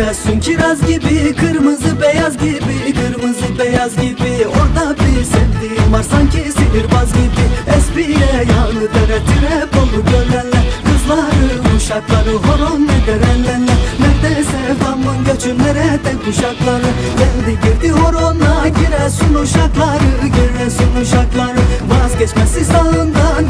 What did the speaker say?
Giresun kiraz gibi Kırmızı beyaz gibi Kırmızı beyaz gibi. Orada bir sevdiğim var sanki sihirbaz gibi. Espriye yanı dere trep olur görenler Kızları uşakları horon eder ellerler Nerede sevdamın göçü nerede kuşakları Geldi girdi horona Giresun uşakları Giresun uşakları. Vazgeçmesi sağında